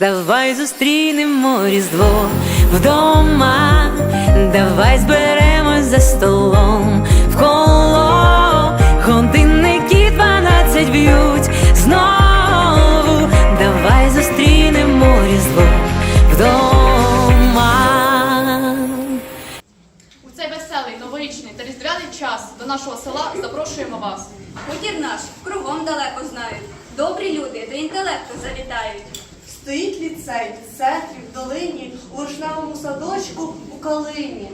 Давай зустрінемо Різдво вдома, давай зберемось за столом в коло, годинники дванадцять б'ють знову, давай зустрінемо Різдво вдома. У цей веселий, новорічний та різдвяний час до нашого села запрошуємо вас. Хутір наш кругом далеко знають. Добрі люди до інтелекту завітають. Стоїть ліцей в в долині, у рушневому садочку, у калині.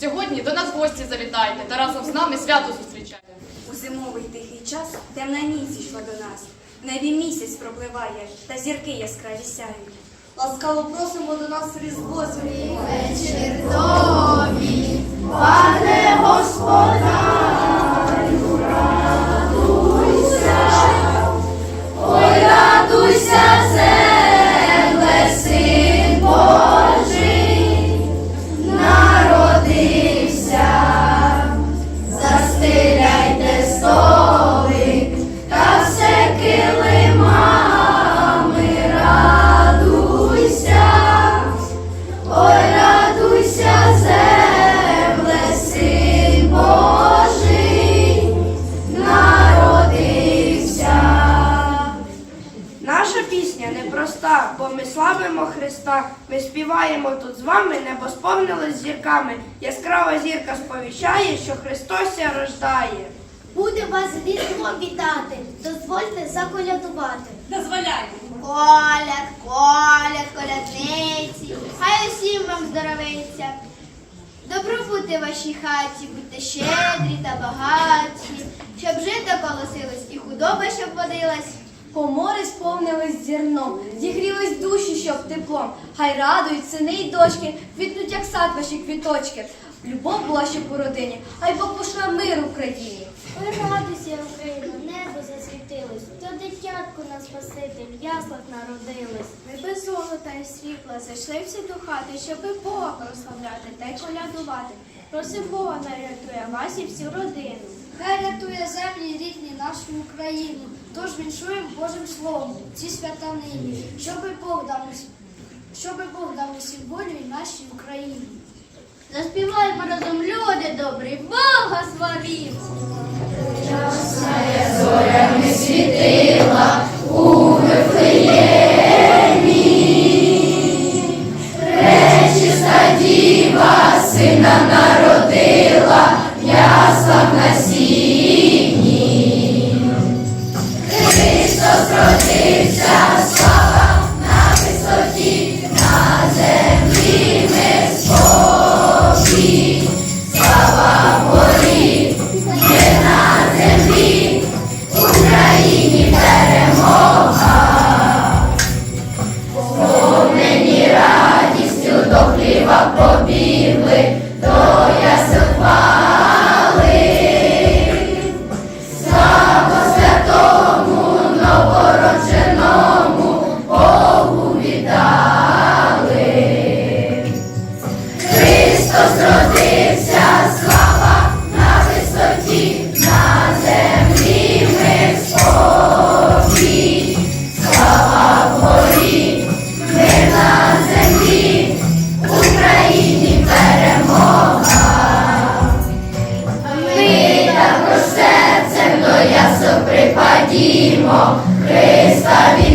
Сьогодні до нас гості завітайте та разом з нами свято зустрічайте. У зимовий тихий час темна ніч зійшла до нас. В небі місяць пропливає, та зірки яскраві сяють. Ласкаво просимо до нас Різдво святкувати. Наша славимо Христа. Ми співаємо тут з вами, небо сповнилось зірками. Яскрава зірка сповіщає, що Христос ся рождає. Буде вас з різдвом вітати, дозвольте заколядувати. Дозволяю. Коляд, коляд, колядниці, хай усім вам здоровиться. Добробути вашій хаті, будьте щедрі та багаті, щоб жито колосилось і худоба щоб водилась. Комори сповнились зерном, зігрілись душі, щоб теплом. Хай радують сини й дочки, квітнуть, як сад ваші квіточки. Любов була щоб у родині, хай Бог пошла мир Україні. Радуйся, Україно, небо засвітилось, то дитятко на Спаситель, в яслах народилось. Ми без золота і світла зайшли всі до хати, щоби Бога прославляти та й колядувати. Просим Бога нарятує вас і всю родину. Хай рятує землі рідні Україну. Тож віншуємо Божим Словом ці свята нині, щоби Бог дав щоби Бог дав усім волю і нашій Україні. Заспіваємо разом люди добрі, Бога славімо! зорями світила, Ходімо, Христа від.